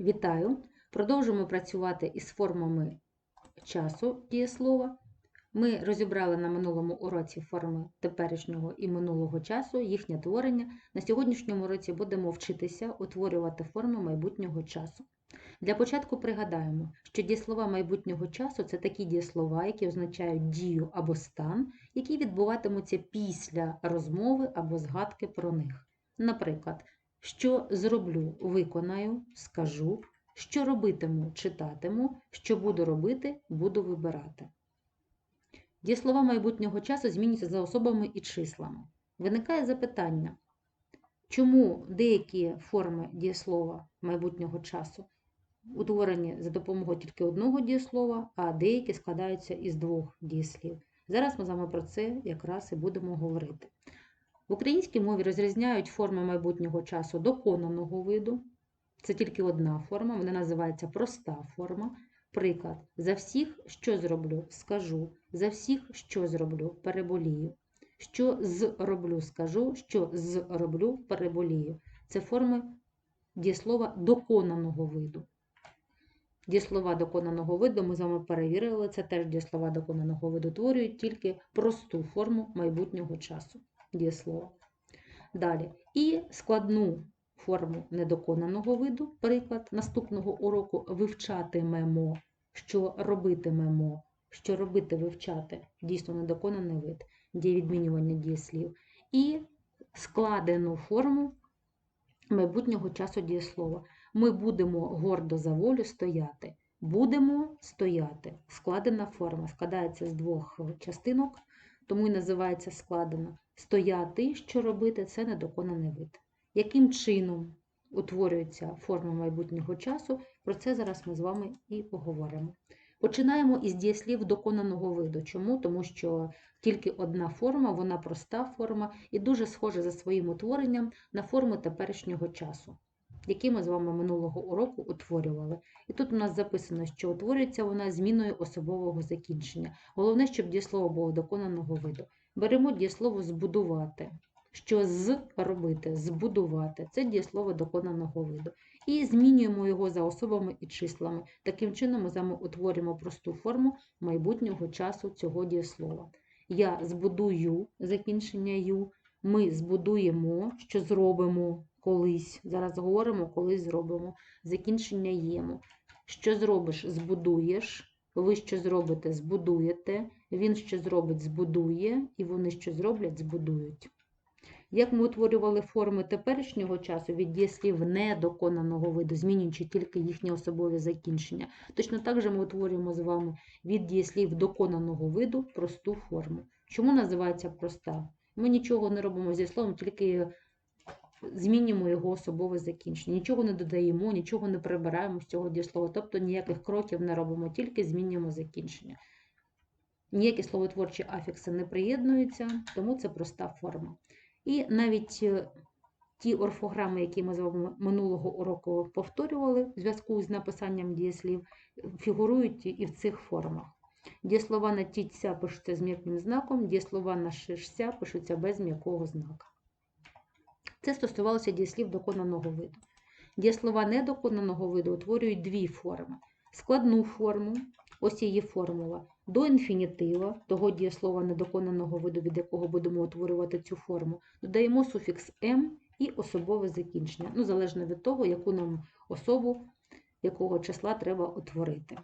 Вітаю! Продовжуємо працювати із формами часу дієслова. Ми розібрали на минулому уроці форми теперішнього і минулого часу, їхнє творення. На сьогоднішньому уроці будемо вчитися утворювати форми майбутнього часу. Для початку пригадаємо, що дієслова майбутнього часу це такі дієслова, які означають дію або стан, які відбуватимуться після розмови або згадки про них. Наприклад, що зроблю, виконаю, скажу, що робитиму, читатиму, що буду робити, буду вибирати. Дієслова майбутнього часу змінюються за особами і числами. Виникає запитання, чому деякі форми дієслова майбутнього часу утворені за допомогою тільки одного дієслова, а деякі складаються із двох дієслів. Зараз ми з вами про це якраз і будемо говорити. В українській мові розрізняють форми майбутнього часу доконаного виду. Це тільки одна форма, вона називається проста форма. Приклад, за всіх, що зроблю, скажу, за всіх, що зроблю, переболію. Що зроблю, скажу, що зроблю, переболію. Це форми дієслова доконаного виду. Дієслова доконаного виду ми з вами перевірили, це теж дієслова доконаного виду утворюють тільки просту форму майбутнього часу дієслова. Далі. І складну форму недоконаного виду, приклад наступного уроку вивчатимемо, що робитимемо, що робити вивчати, дійсно недоконаний вид, діє відмінювання дієслів. І складену форму майбутнього часу дієслова. Ми будемо гордо за волю стояти. Будемо стояти. Складена форма складається з двох частинок, тому і називається складена. Стояти, що робити, це недоконаний вид. Яким чином утворюється форма майбутнього часу, про це зараз ми з вами і поговоримо. Починаємо із дієслів доконаного виду. Чому? Тому що тільки одна форма, вона проста форма і дуже схожа за своїм утворенням на форми теперішнього часу, які ми з вами минулого уроку утворювали. І тут у нас записано, що утворюється вона зміною особового закінчення. Головне, щоб дієслово було доконаного виду. Беремо дієслово збудувати. Що з робити, збудувати це дієслово доконаного виду. І змінюємо його за особами і числами. Таким чином ми з утворюємо просту форму майбутнього часу цього дієслова. Я збудую закінчення ю, ми збудуємо, що зробимо колись. Зараз говоримо, колись зробимо. Закінчення єму. Що зробиш, збудуєш. Ви що зробите, збудуєте, він що зробить, збудує, і вони що зроблять, збудують. Як ми утворювали форми теперішнього часу від дієслів недоконаного виду, змінюючи тільки їхні особові закінчення, точно так же ми утворюємо з вами від дієслів доконаного виду просту форму. Чому називається проста? Ми нічого не робимо зі словом, тільки змінюємо його особове закінчення. Нічого не додаємо, нічого не прибираємо з цього дієслова, тобто ніяких кроків не робимо, тільки змінюємо закінчення. Ніякі словотворчі афікси не приєднуються, тому це проста форма. І навіть ті орфограми, які ми з вами минулого уроку повторювали в зв'язку з написанням дієслів, фігурують і в цих формах. Дієслова на тіться пишуться з м'яким знаком, дієслова на шишся пишуться без м'якого знака. Це стосувалося дієслів доконаного виду. Дієслова недоконаного виду утворюють дві форми. Складну форму, ось її формула, до інфінітива, того дієслова недоконаного виду, від якого будемо утворювати цю форму, додаємо суфікс «м» і особове закінчення, ну, залежно від того, яку нам особу, якого числа треба утворити.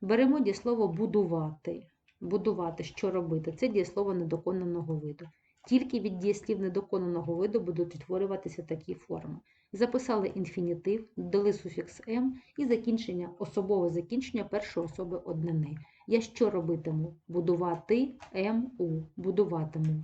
Беремо дієслово будувати. Будувати, що робити? Це дієслово недоконаного виду. Тільки від дієслів недоконаного виду будуть утворюватися такі форми. Записали інфінітив, додали суфікс «м» і закінчення, особове закінчення першої особи однини. Я що робитиму? Будувати МУ. Будуватиму.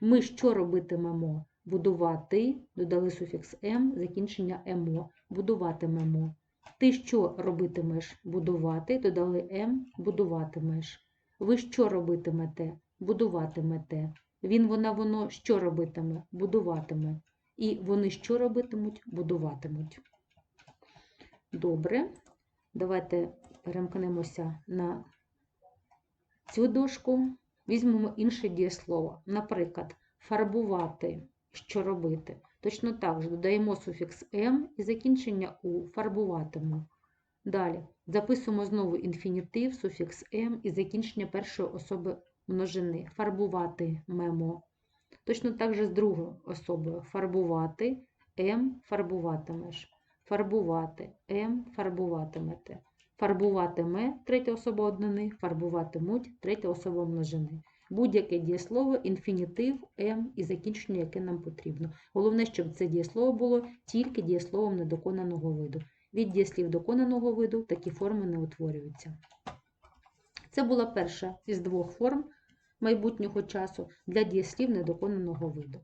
Ми що робитимемо? Будувати, додали суфікс М, закінчення емо. Будуватимемо. Ти що робитимеш? Будувати, додали М, будуватимеш. Ви що робитимете? Будуватимете. Він, вона, воно що робитиме? Будуватиме. І вони що робитимуть? Будуватимуть. Добре. Давайте перемкнемося на цю дошку. Візьмемо інше дієслово. Наприклад, фарбувати, що робити. Точно так же додаємо суфікс м і закінчення у фарбуватиму. Далі записуємо знову інфінітив, суфікс м і закінчення першої особи множини. Фарбувати мемо. Точно так же з другою особою. Фарбувати м фарбуватимеш. Фарбувати м фарбуватимете. Фарбуватиме третя особа однини, фарбуватимуть третя особа множини. Будь-яке дієслово, інфінітив, м і закінчення, яке нам потрібно. Головне, щоб це дієслово було тільки дієсловом недоконаного виду. Від дієслів доконаного виду такі форми не утворюються. Це була перша із двох форм майбутнього часу для дієслів недоконаного виду.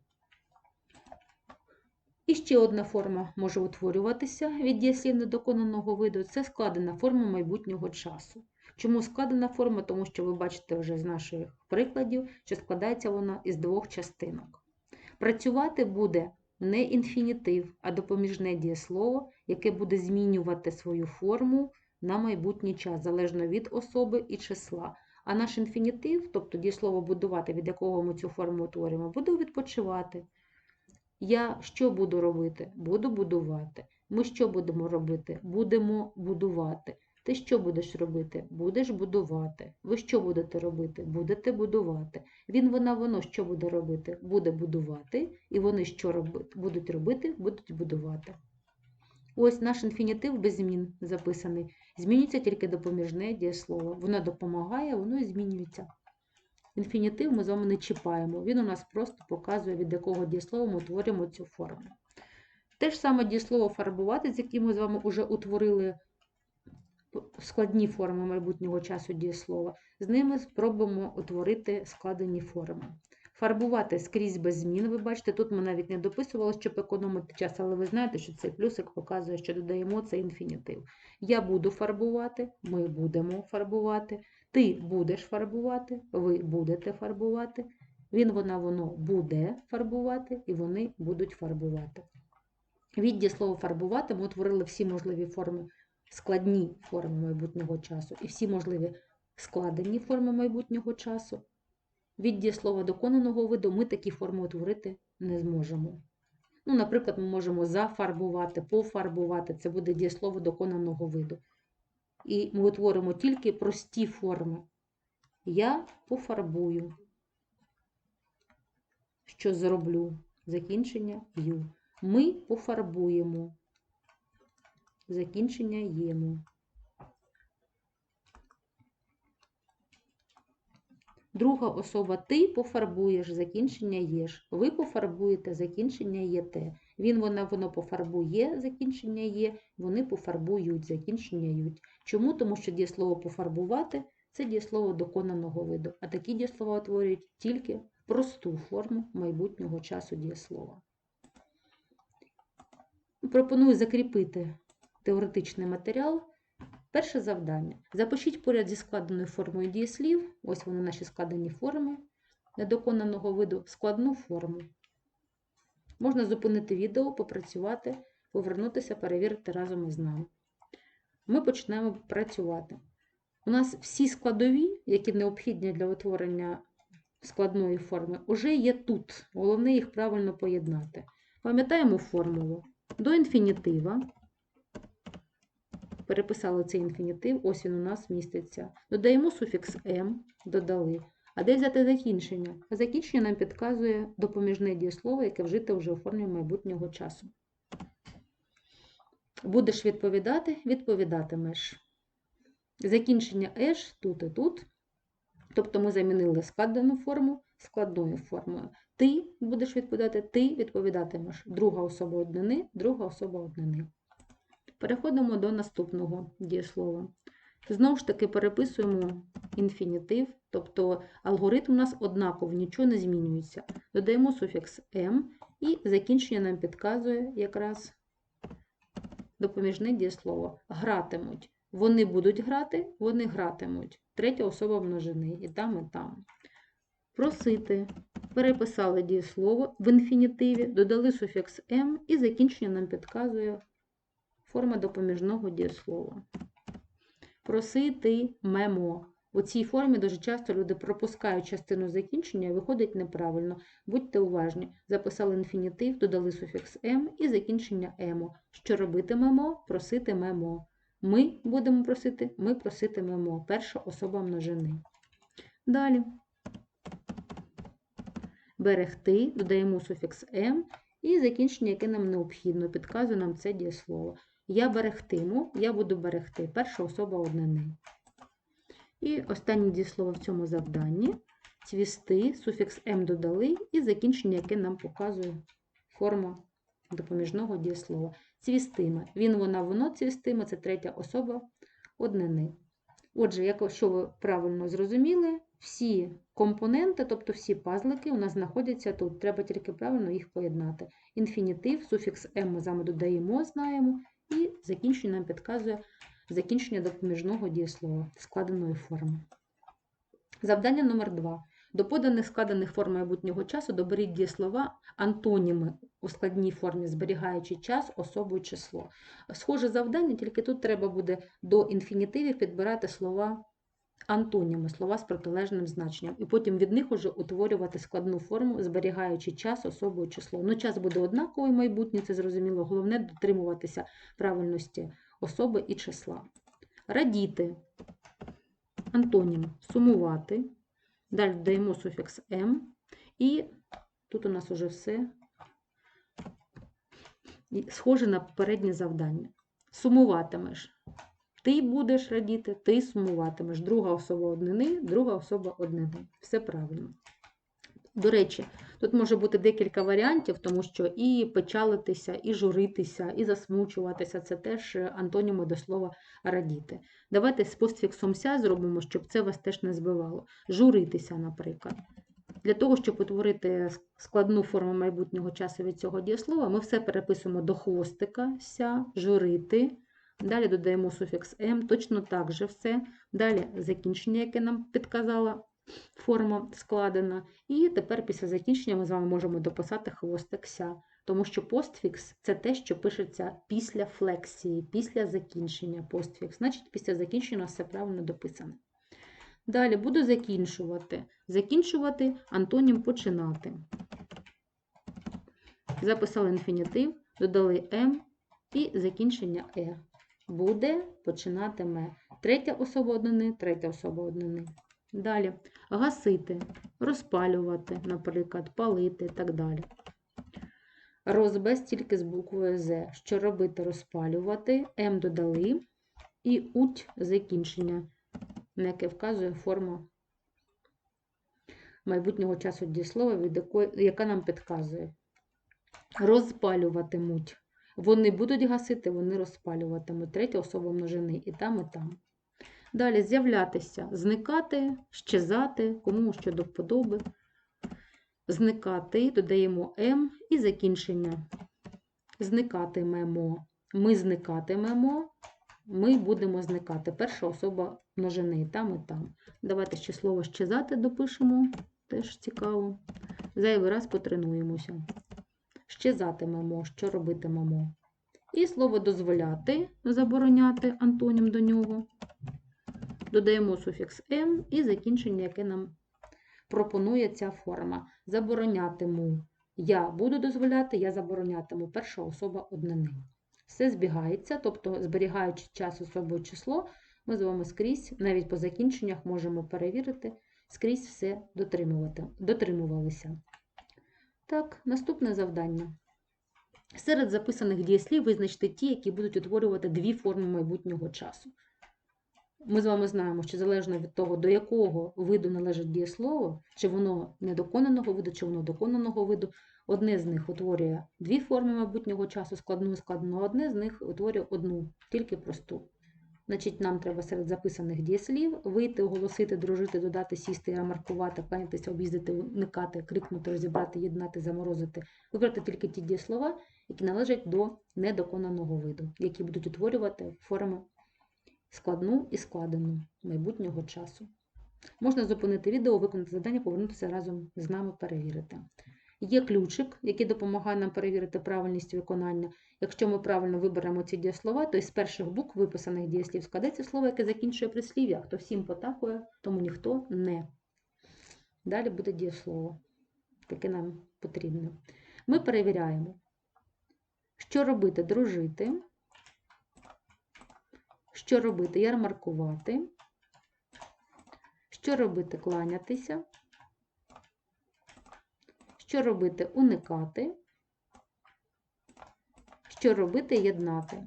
І ще одна форма може утворюватися від дієслів недоконаного виду це складена форма майбутнього часу. Чому складена форма? Тому що ви бачите вже з наших прикладів, що складається вона із двох частинок. Працювати буде не інфінітив, а допоміжне дієслово, яке буде змінювати свою форму на майбутній час, залежно від особи і числа. А наш інфінітив, тобто дієслово будувати, від якого ми цю форму утворюємо, буде відпочивати. Я що буду робити? Буду будувати. Ми що будемо робити? Будемо будувати. Ти що будеш робити? Будеш будувати. Ви що будете робити? Будете будувати. Він, вона, воно що буде робити? Буде будувати. І вони що робити? будуть робити? Будуть будувати. Ось наш інфінітив без змін записаний. Змінюється тільки допоміжне дієслово. Воно допомагає, воно і змінюється. Інфінітив ми з вами не чіпаємо. Він у нас просто показує, від якого дієслова ми утворюємо цю форму. Те ж саме дієслово фарбувати, з яким ми з вами вже утворили складні форми майбутнього часу дієслова, з ними спробуємо утворити складені форми. Фарбувати скрізь без змін. Ви бачите, тут ми навіть не дописували, щоб економити час, але ви знаєте, що цей плюсик показує, що додаємо цей інфінітив. Я буду фарбувати, ми будемо фарбувати, ти будеш фарбувати, ви будете фарбувати, він, вона, воно буде фарбувати, і вони будуть фарбувати. Від дієслова фарбувати ми утворили всі можливі форми, складні форми майбутнього часу і всі можливі складені форми майбутнього часу. Від дієслова доконаного виду ми такі форми утворити не зможемо. Ну, Наприклад, ми можемо зафарбувати, пофарбувати це буде дієслово доконаного виду. І ми утворимо тільки прості форми. Я пофарбую. Що зроблю? Закінчення ю. Ми пофарбуємо. Закінчення ємо. Друга особа ти пофарбуєш, закінчення єш. Ви пофарбуєте, закінчення єте. Він, вона, воно пофарбує, закінчення є, вони пофарбують, закінчення ють. Чому? Тому що дієслово пофарбувати це дієслово доконаного виду, а такі дієслова утворюють тільки просту форму майбутнього часу дієслова. Пропоную закріпити теоретичний матеріал. Перше завдання. Запишіть поряд зі складеною формою дієслів, ось вони наші складені форми недоконаного виду, складну форму. Можна зупинити відео, попрацювати, повернутися, перевірити разом із нами. Ми почнемо працювати. У нас всі складові, які необхідні для утворення складної форми, вже є тут. Головне їх правильно поєднати. Пам'ятаємо формулу. До інфінітива. Переписали цей інфінітив, ось він у нас міститься. Додаємо суфікс М, додали. А де взяти закінчення? Закінчення нам підказує допоміжне дієслово, яке вжите вже у формі майбутнього часу. Будеш відповідати, відповідатимеш. Закінчення еш тут і тут. Тобто ми замінили складену форму складною формою. Ти будеш відповідати, ти відповідатимеш. Друга особа однини, друга особа однини. Переходимо до наступного дієслова. Знову ж таки, переписуємо інфінітив, тобто алгоритм у нас однаково, нічого не змінюється. Додаємо суфікс М і закінчення нам підказує якраз допоміжне дієслово. Гратимуть. Вони будуть грати, вони гратимуть. Третя особа множини. І там, і там. Просити. Переписали дієслово в інфінітиві, додали суфікс М і закінчення нам підказує форма допоміжного дієслова. Просити мемо. У цій формі дуже часто люди пропускають частину закінчення і виходить неправильно. Будьте уважні. Записали інфінітив, додали суфікс «м» і закінчення «емо». Що робитимемо? Проситимемо. Ми будемо просити, ми проситимемо. Перша особа множини. Далі. Берегти, додаємо суфікс «м» і закінчення, яке нам необхідно, підказує нам це дієслово. Я берегтиму, я буду берегти. Перша особа однини. І останнє дієслово в цьому завданні. Цвісти, суфікс «м» додали і закінчення, яке нам показує форма допоміжного дієслова. Цвістиме. Він, вона, воно цвістиме це третя особа однини. Отже, якщо ви правильно зрозуміли, всі компоненти, тобто всі пазлики, у нас знаходяться тут. Треба тільки правильно їх поєднати. Інфінітив, суфікс «м» ми з вами додаємо, знаємо, і закінчення нам підказує закінчення допоміжного дієслова складеної форми. Завдання номер 2. До поданих складених форм майбутнього часу доберіть дієслова антоніми у складній формі, зберігаючи час, особу і число. Схоже завдання, тільки тут треба буде до інфінітивів підбирати слова антоніми, слова з протилежним значенням, і потім від них уже утворювати складну форму, зберігаючи час, особу число. Ну, час буде однаковий майбутнє, це зрозуміло. Головне дотримуватися правильності особи і числа. Радіти. Антонім сумувати. Далі додаємо суфікс М. І тут у нас уже все схоже на попереднє завдання. Сумуватимеш. Ти будеш радіти, ти сумуватимеш. Друга особа однини, друга особа однини. Все правильно. До речі, тут може бути декілька варіантів, тому що і печалитися, і журитися, і засмучуватися це теж антоніми до слова радіти. Давайте з постфіксом ся зробимо, щоб це вас теж не збивало. Журитися, наприклад. Для того, щоб утворити складну форму майбутнього часу від цього дієслова, ми все переписуємо до хвостика ся, журити. Далі додаємо суфікс М, точно так же все. Далі закінчення, яке нам підказала форма складена. І тепер після закінчення ми з вами можемо дописати хвостик ся, тому що постфікс це те, що пишеться після флексії, після закінчення постфікс. Значить, після закінчення все правильно дописане. Далі буду закінчувати. Закінчувати антонім починати. Записали інфінітив, додали М і закінчення Е. Буде починатиме. Третя особа однини, третя особа однини. Далі гасити, розпалювати, наприклад, палити і так далі. Розбез тільки з буквою З. Що робити? Розпалювати, М додали і уть закінчення, на яке вказує форма майбутнього часу дієслова, від якої, яка нам підказує. Розпалюватимуть. Вони будуть гасити, вони розпалюватимуть. Третя особа множини і там, і там. Далі з'являтися, зникати, щезати, кому що до вподоби. Зникати, додаємо М і закінчення. Зникатимемо. Ми зникатимемо, ми будемо зникати. Перша особа множини, там і там. Давайте ще слово щезати допишемо, теж цікаво. Зайвий раз потренуємося. Щезатимемо, що робитимемо. І слово дозволяти, забороняти антонім до нього. Додаємо суфікс М і закінчення, яке нам пропонує ця форма. Заборонятиму. Я буду дозволяти, я заборонятиму перша особа однини. Все збігається, тобто, зберігаючи час особою число, ми з вами скрізь, навіть по закінченнях, можемо перевірити, скрізь все дотримувалися. Так, наступне завдання. Серед записаних дієслів визначте ті, які будуть утворювати дві форми майбутнього часу. Ми з вами знаємо, що залежно від того, до якого виду належить дієслово, чи воно недоконаного виду, чи воно доконаного виду, одне з них утворює дві форми майбутнього часу, складну і складну, а одне з них утворює одну, тільки просту. Значить, нам треба серед записаних дієслів вийти, оголосити, дружити, додати, сісти, ремаркувати, кланятися, об'їздити, уникати, крикнути, розібрати, єднати, заморозити. Вибрати тільки ті дієслова, які належать до недоконаного виду, які будуть утворювати форми складну і складену майбутнього часу. Можна зупинити відео, виконати завдання, повернутися разом з нами перевірити. Є ключик, який допомагає нам перевірити правильність виконання. Якщо ми правильно виберемо ці дієслова, то із перших букв виписаних дієслів складеться слово, яке закінчує прислів'я. Хто всім потакує, тому ніхто не. Далі буде дієслово. Таке нам потрібне. Ми перевіряємо, що робити дружити, що робити ярмаркувати, що робити кланятися, що робити уникати, що робити єднати.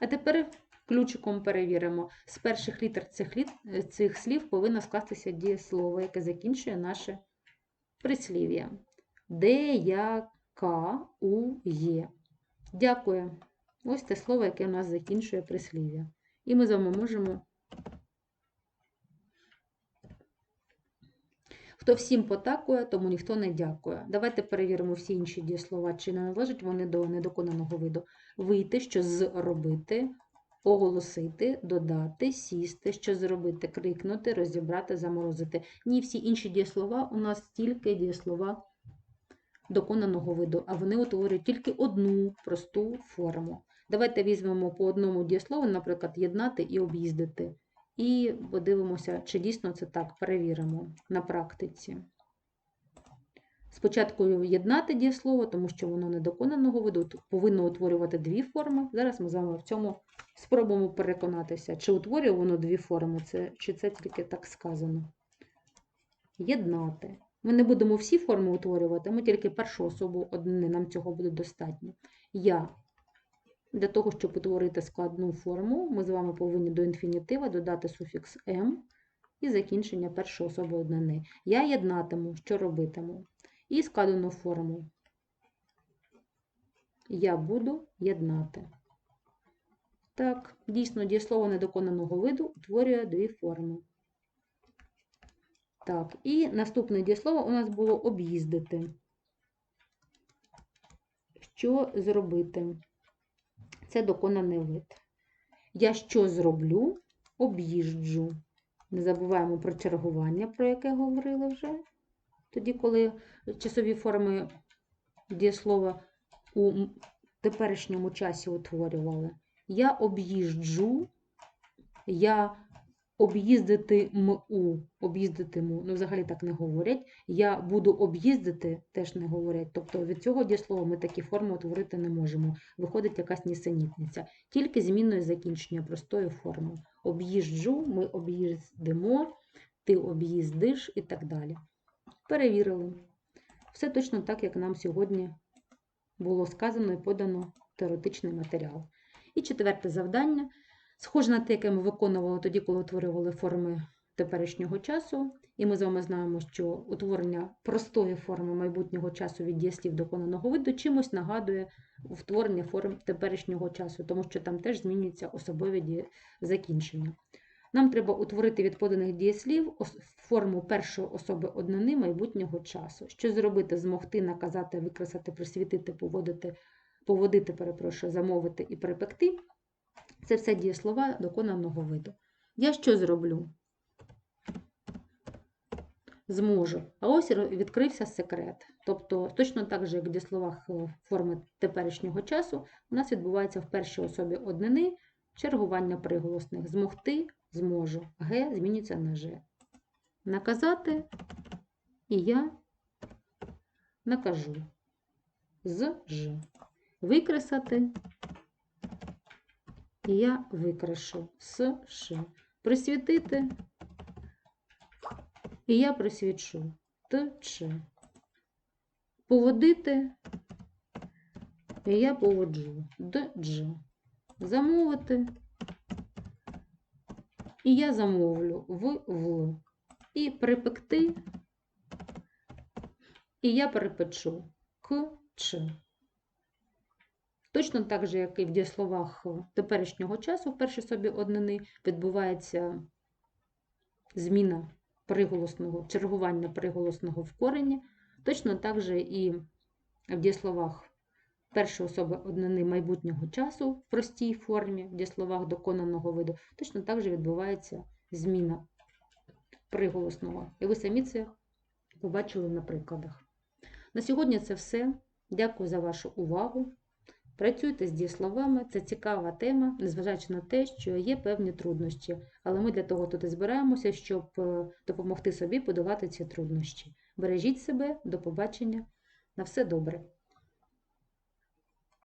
А тепер ключиком перевіримо. З перших літер цих, літ, цих слів повинно скластися дієслово, яке закінчує наше прислів'я. Де, я, ка, у, є. Дякую. Ось те слово, яке у нас закінчує прислів'я. І ми з вами можемо. Хто всім потакує, тому ніхто не дякує. Давайте перевіримо всі інші дієслова, чи не належать вони до недоконаного виду. Вийти, що зробити, оголосити, додати, сісти, що зробити, крикнути, розібрати, заморозити. Ні, всі інші дієслова у нас тільки дієслова доконаного виду, а вони утворюють тільки одну просту форму. Давайте візьмемо по одному дієслову, наприклад, єднати і об'їздити. І подивимося, чи дійсно це так, перевіримо на практиці. Спочатку єднати дієслово, тому що воно недоконаного виду, повинно утворювати дві форми. Зараз ми з вами в цьому спробуємо переконатися, чи утворює воно дві форми, це, чи це тільки так сказано. Єднати. Ми не будемо всі форми утворювати, ми тільки першу особу однини, нам цього буде достатньо. Я. Для того, щоб утворити складну форму, ми з вами повинні до інфінітива додати суфікс «м» і закінчення першої особи однини. Я єднатиму, що робитиму. І складену форму. Я буду єднати. Так, дійсно, дієслово недоконаного виду утворює дві форми. Так, і наступне дієслово у нас було об'їздити. Що зробити? Це доконаний вид. Я що зроблю? Об'їжджу. Не забуваємо про чергування, про яке говорили вже. Тоді, коли часові форми дієслова у теперішньому часі утворювали. Я об'їжджу, я об'їздитиму, об'їздитиму, ну, взагалі так не говорять. Я буду об'їздити, теж не говорять. Тобто від цього дієслова ми такі форми утворити не можемо. Виходить якась нісенітниця. Тільки зміною закінчення простої форми. Об'їжджу, ми об'їздимо, ти об'їздиш і так далі. Перевірили. Все точно так, як нам сьогодні було сказано і подано теоретичний матеріал. І четверте завдання. Схоже на те, яке ми виконували тоді, коли утворювали форми теперішнього часу. І ми з вами знаємо, що утворення простої форми майбутнього часу від дієслів доконаного виду чимось нагадує утворення форм теперішнього часу, тому що там теж змінюються особові закінчення. Нам треба утворити від поданих дієслів форму першої особи однини майбутнього часу. Що зробити, змогти, наказати, викресати, присвітити, поводити, поводити, перепрошую, замовити і перепекти. Це все дієслова доконаного виду. Я що зроблю? Зможу. А ось відкрився секрет. Тобто, точно так же, як в дієсловах е, форми теперішнього часу, у нас відбувається в першій особі однини чергування приголосних. Змогти зможу. Г змінюється на Ж. Наказати і я накажу. З Ж. Викресати і я викрашу з. Присвітити, і я присвічу Т. Поводити, і я поводжу Д, Дж. Замовити, і я замовлю в. І припекти, і я перепечу К, Ч. Точно так же, як і в дієсловах теперішнього часу, в першій собі однини відбувається зміна приголосного, чергування приголосного в корені. Точно так же і в дієсловах першої особи однини майбутнього часу в простій формі, в дієсловах доконаного виду, точно так же відбувається зміна приголосного. І ви самі це побачили на прикладах. На сьогодні це все. Дякую за вашу увагу. Працюйте з дієсловами, це цікава тема, незважаючи на те, що є певні труднощі. Але ми для того тут і збираємося, щоб е, допомогти собі подолати ці труднощі. Бережіть себе, до побачення. На все добре.